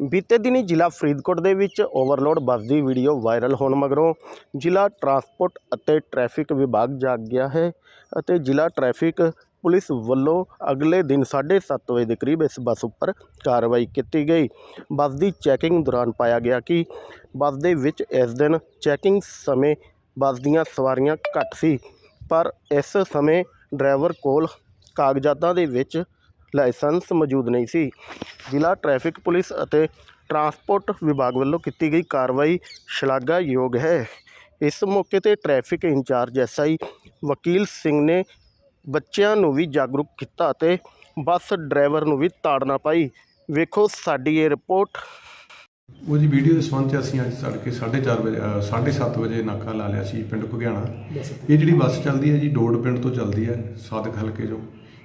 ਬੀਤੇ ਦਿਨੀ ਜ਼ਿਲ੍ਹਾ ਫਰੀਦਕੋਟ ਦੇ ਵਿੱਚ ਓਵਰਲੋਡ ਬੱਸ ਦੀ ਵੀਡੀਓ ਵਾਇਰਲ ਹੋਣ ਮਗਰੋਂ ਜ਼ਿਲ੍ਹਾ ਟਰਾਂਸਪੋਰਟ ਅਤੇ ਟ੍ਰੈਫਿਕ ਵਿਭਾਗ ਜਾਗ ਗਿਆ ਹੈ ਅਤੇ ਜ਼ਿਲ੍ਹਾ ਟ੍ਰੈਫਿਕ ਪੁਲਿਸ ਵੱਲੋਂ ਅਗਲੇ ਦਿਨ 7:30 ਵਜੇ ਦੇ ਕਰੀਬ ਇਸ ਬੱਸ ਉੱਪਰ ਕਾਰਵਾਈ ਕੀਤੀ ਗਈ। ਬੱਸ ਦੀ ਚੈਕਿੰਗ ਦੌਰਾਨ ਪਾਇਆ ਗਿਆ ਕਿ ਬੱਸ ਦੇ ਵਿੱਚ ਇਸ ਦਿਨ ਚੈਕਿੰਗ ਸਮੇਂ ਬੱਸ ਦੀਆਂ ਸਵਾਰੀਆਂ ਘੱਟ ਸੀ, ਪਰ ਇਸ ਸਮੇਂ ਡਰਾਈਵਰ ਕੋਲ ਕਾਗਜ਼ਾਤਾਂ ਦੇ ਵਿੱਚ ਲਾਇਸੈਂਸ ਮੌਜੂਦ ਨਹੀਂ ਸੀ। ਜ਼ਿਲ੍ਹਾ ਟ੍ਰੈਫਿਕ ਪੁਲਿਸ ਅਤੇ ਟਰਾਂਸਪੋਰਟ ਵਿਭਾਗ ਵੱਲੋਂ ਕੀਤੀ ਗਈ ਕਾਰਵਾਈ ਸ਼ਲਾਘਾਯੋਗ ਹੈ। ਇਸ ਮੌਕੇ ਤੇ ਟ੍ਰੈਫਿਕ ਇੰਚਾਰਜ ਐਸਆਈ ਵਕੀਲ ਸਿੰਘ ਨੇ ਬੱਚਿਆਂ ਨੂੰ ਵੀ ਜਾਗਰੂਕ ਕੀਤਾ ਅਤੇ ਬੱਸ ਡਰਾਈਵਰ ਨੂੰ ਵੀ ਤਾੜਨਾ ਪਾਈ। ਵੇਖੋ ਸਾਡੀ ਇਹ ਰਿਪੋਰਟ। ਉਹਦੀ ਵੀਡੀਓ ਦੇ ਸੰਬੰਧ 'ਚ ਅਸੀਂ ਅੱਜ ਤੜਕੇ 4:30 ਵਜੇ ਅ, 7:30 ਵਜੇ ਨਾਕਾ ਲਾ ਲਿਆ ਸੀ ਪਿੰਡ ਘੁਗਿਆਣਾ। ਇਹ ਜਿਹੜੀ ਬੱਸ ਚੱਲਦੀ ਹੈ ਜੀ ਡੋੜ ਪਿੰਡ ਤੋਂ ਚੱਲਦੀ ਹੈ ਸਾਦਕ ਹਲਕੇ ਚੋਂ।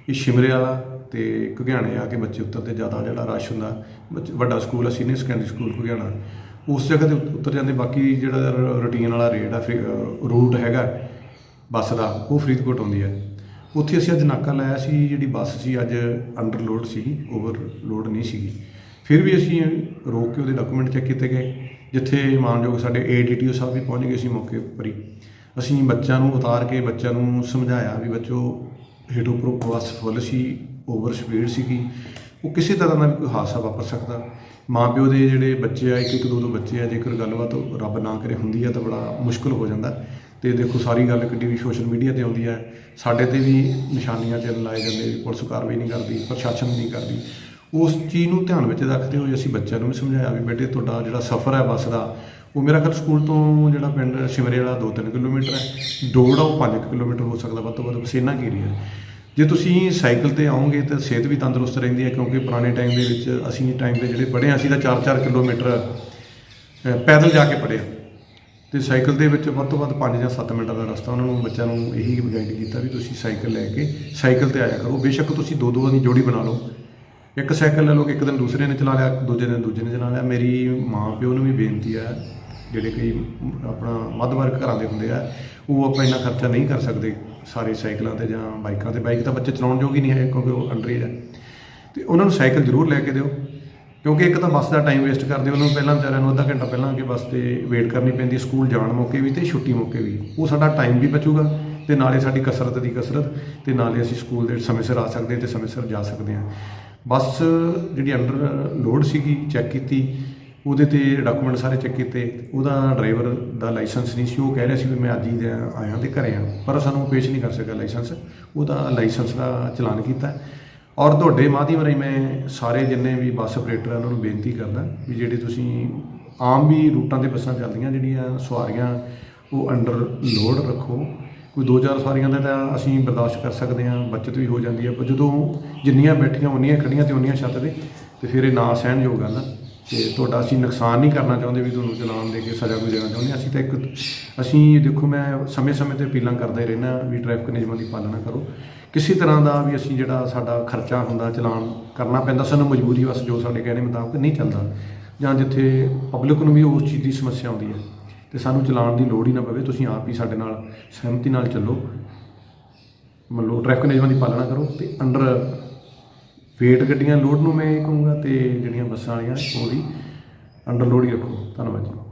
ਇਹ ਸ਼ਿਮਰੇ ਵਾਲਾ ਤੇ ਘੁਗਿਆਣੇ ਆ ਕੇ ਬੱਚੇ ਉਤਰਦੇ ਜ਼ਿਆਦਾ ਜਿਹੜਾ ਰਸ਼ ਹੁੰਦਾ, ਬੱਚ- ਵੱਡਾ ਸਕੂਲ ਹੈ ਸੀਨੀਅਰ ਸੈਕੰਡਰੀ ਸਕੂਲ ਘੁਗਿਆਣਾ। ਉਸ ਜਗ੍ਹਾ ਤੇ ਉਤਰ ਜਾਂਦੇ, ਬਾਕੀ ਜਿਹੜਾ ਰੂਟੀਨ ਵਾਲਾ ਰੇਟ ਆ, ਫਿਰ ਰੂਟ ਹੈਗਾ, ਬੱਸ ਦਾ, ਉਹ ਫਰੀਦਕੋਟ ਆਉਂਦੀ ਹੈ ਉੱਥੇ ਅਸੀਂ ਅੱਜ ਨਾਕਾ ਲਾਇਆ ਸੀ, ਜਿਹੜੀ ਬੱਸ ਸੀ, ਅੱਜ ਅੰਡਰਲੋਡ ਸੀਗੀ ਓਵਰਲੋਡ ਨਹੀਂ ਸੀਗੀ। ਫਿਰ ਵੀ ਅਸੀਂ ਰੋਕ ਕੇ ਉਹਦੇ ਡਾਕੂਮੈਂਟ ਚੈੱਕ ਕੀਤੇ ਗਏ, ਜਿੱਥੇ ਮਾਨਯੋਗ ਸਾਡੇ ਏਡੀਟੀਓ ਸਾਹਿਬ ਵੀ ਪਹੁੰਚ ਗਏ ਸੀ ਮੌਕੇ ਉੱਪਰ ਹੀ ਅਸੀਂ ਬੱਚਿਆਂ ਨੂੰ ਉਤਾਰ ਕੇ, ਬੱਚਿਆਂ ਨੂੰ ਸਮਝਾਇਆ ਵੀ ਬੱਚੋ ਹੇਠ ਉੱਪਰੋਂ ਬੱਸ ਫੁੱਲ ਸੀ ਓਵਰ ਸਪੀਡ ਸੀਗੀ। ਉਹ ਕਿਸੇ ਤਰ੍ਹਾਂ ਦਾ ਵੀ ਕੋਈ ਹਾਦਸਾ ਵਾਪਰ ਸਕਦਾ। ਮਾਂ ਪਿਓ ਦੇ ਜਿਹੜੇ ਬੱਚੇ ਆ ਇੱਕ ਇੱਕ ਦੋ ਦੋ ਬੱਚੇ ਆ, ਜੇਕਰ ਗੱਲਬਾਤ ਰੱਬ ਨਾ ਕਰੇ ਹੁੰਦੀ ਆ ਤਾਂ ਬੜਾ ਮੁਸ਼ਕਲ ਹੋ ਜਾਂਦਾ। ਤੇ ਦੇਖੋ, ਸਾਰੀ ਗੱਲ ਕਿੱਡੀ ਵੀ ਸੋਸ਼ਲ ਮੀਡੀਆ ਤੇ ਆਉਂਦੀ ਹੈ ਸਾਡੇ ਤੇ ਵੀ ਨਿਸ਼ਾਨੀਆਂ ਚਿੰਨ੍ਹ ਲਾਏ ਜਾਂਦੇ, ਪੁਲਿਸ ਕਾਰਵਾਈ ਨਹੀਂ ਕਰਦੀ, ਪ੍ਰਸ਼ਾਸਨ ਨਹੀਂ ਕਰਦੀ। ਉਸ ਚੀਜ਼ ਨੂੰ ਧਿਆਨ ਵਿੱਚ ਰੱਖਦੇ ਹੋਏ ਅਸੀਂ ਬੱਚਿਆਂ ਨੂੰ ਵੀ ਸਮਝਾਇਆ ਵੀ ਬੇਟੇ ਤੁਹਾਡਾ ਜਿਹੜਾ ਸਫ਼ਰ ਹੈ ਬੱਸ ਦਾ ਉਹ ਮੇਰਾ ਖਿਆਲ ਸਕੂਲ ਤੋਂ ਜਿਹੜਾ ਪਿੰਡ ਸ਼ਿਮਰੇ ਵਾਲਾ 2-3 ਕਿਲੋਮੀਟਰ ਹੈ ਦੌੜ ਆ ਉਹ 5 ਕਿਲੋਮੀਟਰ ਹੋ ਸਕਦਾ ਵੱਧ ਤੋਂ ਵੱਧ ਬਸ ਇੰਨਾ ਕੀ ਏਰੀਆ ਜੇ ਤੁਸੀਂ ਸਾਈਕਲ ਤੇ ਆਓਗੇ ਤਾਂ ਸਿਹਤ ਵੀ ਤੰਦਰੁਸਤ ਰਹਿੰਦੀ ਹੈ ਕਿਉਂਕਿ ਪੁਰਾਣੇ ਟਾਈਮ ਦੇ ਵਿੱਚ ਅਸੀਂ ਟਾਈਮ ਤੇ ਜਿਹੜੇ ਪੜ੍ਹੇ ਹਾਂ, ਅਸੀਂ ਤਾਂ 4-4 ਕਿਲੋਮੀਟਰ ਪੈਦਲ ਜਾ ਕੇ ਪੜ੍ਹੇ ਹਾਂ। ਤੇ ਸਾਈਕਲ ਦੇ ਵਿੱਚ ਵੱਧ ਤੋਂ ਵੱਧ 5 ਜਾਂ 7 ਮਿੰਟਾਂ ਦਾ ਰਸਤਾ ਉਹਨਾਂ ਨੂੰ ਬੱਚਿਆਂ ਨੂੰ ਇਹੀ ਗਾਈਡ ਕੀਤਾ ਵੀ ਤੁਸੀਂ ਸਾਈਕਲ ਲੈ ਕੇ ਸਾਈਕਲ ਤੇ ਆਇਆ ਕਰੋ। ਬੇਸ਼ੱਕ ਤੁਸੀਂ ਦੋ ਦੋ ਦੀ ਜੋੜੀ ਬਣਾ ਲਓ। ਇੱਕ ਸਾਈਕਲ ਲੈ ਲਓ ਕਿ ਇੱਕ ਦਿਨ ਦੂਸਰੇ ਨੇ ਚਲਾ ਲਿਆ, ਦੂਜੇ ਦਿਨ ਦੂਜੇ ਨੇ ਚਲਾ ਲਿਆ। ਮੇਰੀ ਮਾਂ ਪਿਓ ਨੂੰ ਵੀ ਬੇਨਤੀ ਹੈ, ਜਿਹੜੇ ਕਈ ਆਪਣਾ ਮੱਧ ਵਰਗ ਘਰਾਂ ਦੇ ਹੁੰਦੇ ਆ, ਉਹ ਆਪਾਂ ਇੰਨਾ ਖਰਚਾ ਨਹੀਂ ਕਰ ਸਕਦੇ ਸਾਰੇ ਸਾਈਕਲਾਂ ਤੇ ਜਾਂ ਬਾਈਕਾਂ ਤੇ। ਬਾਈਕ ਤਾਂ ਬੱਚੇ ਚਲਾਉਣ ਯੋਗ ਹੀ ਨਹੀਂ ਹੈ, ਕਿਉਂਕਿ ਉਹ ਅੰਡਰੇਜ ਹੈ। ਤੇ ਉਹਨਾਂ ਨੂੰ ਸਾਈਕਲ ਜ਼ਰੂਰ ਲੈ ਕੇ ਦਿਓ, ਕਿਉਂਕਿ ਇੱਕ ਤਾਂ ਬੱਸ ਦਾ ਟਾਈਮ ਵੇਸਟ ਕਰਦੇ, ਉਹਨਾਂ ਨੂੰ ਪਹਿਲਾਂ ਵਿਚਾਰਿਆਂ ਨੂੰ ਅੱਧਾ ਘੰਟਾ ਪਹਿਲਾਂ ਆ ਬੱਸ ਤੇ ਵੇਟ ਕਰਨੀ ਪੈਂਦੀ, ਸਕੂਲ ਜਾਣ ਮੌਕੇ ਵੀ ਤੇ ਛੁੱਟੀ ਮੌਕੇ ਵੀ। ਉਹ ਸਾਡਾ ਟਾਈਮ ਵੀ ਬਚੂਗਾ, ਤੇ ਨਾਲੇ ਸਾਡੀ ਕਸਰਤ ਦੀ ਕਸਰਤ, ਤੇ ਨਾਲੇ ਅਸੀਂ ਸਕੂਲ ਦੇ ਸਮੇਂ ਸਿਰ ਆ ਸਕਦੇ ਤੇ ਸਮੇਂ ਸਿਰ ਜਾ ਸਕਦੇ ਹਾਂ। ਬੱਸ ਜਿਹੜੀ ਅੰਡਰ ਲੋਡ ਸੀਗੀ ਚੈੱਕ ਕੀਤੀ, ਉਹਦੇ ਤੇ ਡਾਕੂਮੈਂਟ ਸਾਰੇ ਚੈੱਕ ਕੀਤੇ, ਉਹਦਾ ਡਰਾਈਵਰ ਦਾ ਲਾਇਸੈਂਸ ਨਹੀਂ ਸੀ। ਉਹ ਕਹਿ ਰਿਹਾ ਸੀ ਵੀ ਮੈਂ ਅੱਜ ਹੀ ਆਇਆ ਤੇ ਘਰੇ ਆ, ਪਰ ਸਾਨੂੰ ਪੇਸ਼ ਨਹੀਂ ਕਰ ਸਕਿਆ ਲਾਇਸੈਂਸ ਉਹਦਾ ਲਾਇਸੈਂਸ ਦਾ ਚਲਾਨ ਕੀਤਾ। ਔਰ ਤੁਹਾਡੇ ਮਾਧਿਅਮ ਰਾਹੀਂ ਮੈਂ ਸਾਰੇ ਜਿੰਨੇ ਵੀ ਬੱਸ ਆਪਰੇਟਰ ਉਹਨਾਂ ਨੂੰ ਬੇਨਤੀ ਕਰਦਾ ਵੀ ਜਿਹੜੇ ਤੁਸੀਂ ਆਮ ਵੀ ਰੂਟਾਂ ਤੇ ਬੱਸਾਂ ਚੱਲਦੀਆਂ, ਜਿਹੜੀਆਂ ਸਵਾਰੀਆਂ, ਉਹ ਅੰਡਰ ਲੋਡ ਰੱਖੋ। ਕੋਈ 2000 ਸਵਾਰੀਆਂ ਦਾ ਤਾਂ ਅਸੀਂ ਬਰਦਾਸ਼ਤ ਕਰ ਸਕਦੇ ਹਾਂ, ਬਚਤ ਵੀ ਹੋ ਜਾਂਦੀ ਹੈ। ਪਰ ਜਦੋਂ ਜਿੰਨੀਆਂ ਬੈਠੀਆਂ ਉਨੀਆਂ ਖੜੀਆਂ ਤੇ ਉਨੀਆਂ ਛੱਤ ਦੇ ਤੇ ਫਿਰ ਇਹ ਨਾ ਸਹਿਣਯੋਗ ਗੱਲ ਆ ਤੇ ਤੁਹਾਡਾ ਅਸੀਂ ਨੁਕਸਾਨ ਨਹੀਂ ਕਰਨਾ ਚਾਹੁੰਦੇ ਵੀ ਤੁਹਾਨੂੰ ਚਲਾਨ ਦੇ ਕੇ ਸਜ਼ਾ ਕੋਈ ਦੇਣਾ ਚਾਹੁੰਦੇ ਅਸੀਂ ਤਾਂ ਇੱਕ, ਅਸੀਂ ਦੇਖੋ ਮੈਂ ਸਮੇਂ-ਸਮੇਂ ਤੇ ਅਪੀਲਾਂ ਕਰਦਾ ਹੀ ਰਹਿਣਾ ਵੀ ਟ੍ਰੈਫਿਕ ਨਿਯਮਾਂ ਦੀ ਪਾਲਣਾ ਕਰੋ। ਕਿਸੇ ਤਰ੍ਹਾਂ ਦਾ ਵੀ ਅਸੀਂ ਜਿਹੜਾ ਸਾਡਾ ਖਰਚਾ ਹੁੰਦਾ ਚਲਾਨ ਕਰਨਾ ਪੈਂਦਾ, ਸਾਨੂੰ ਮਜਬੂਰੀ ਵਸ ਜੋ ਸਾਡੇ ਕਹਿਣੇ ਮੁਤਾਬਕ ਨਹੀਂ ਚੱਲਦਾ। ਜਾਂ ਜਿੱਥੇ ਪਬਲਿਕ ਨੂੰ ਵੀ ਉਸ ਚੀਜ਼ ਦੀ ਸਮੱਸਿਆ ਆਉਂਦੀ ਹੈ। ਤੇ ਸਾਨੂੰ ਚਲਾਉਣ ਦੀ ਲੋੜ ਹੀ ਨਾ ਪਵੇ, ਤੁਸੀਂ ਆਪ ਹੀ ਸਾਡੇ ਨਾਲ ਸਹਿਮਤੀ ਨਾਲ ਚੱਲੋ। ਮੰਨ ਲਓ ਟ੍ਰੈਫਿਕ ਨਿਯਮਾਂ ਦੀ ਪਾਲਣਾ ਕਰੋ ਤੇ ਅੰਡਰ ਵੇਟ ਗੱਡੀਆਂ ਲੋਡ ਨੂੰ ਮੈਂ ਇਹ ਕਹੂੰਗਾ ਤੇ ਜਿਹੜੀਆਂ ਬੱਸਾਂ ਵਾਲੀਆਂ, ਉਹ ਵੀ ਅੰਡਰ ਲੋਡ ਹੀ ਰੱਖੋ। ਧੰਨਵਾਦ ਜੀ।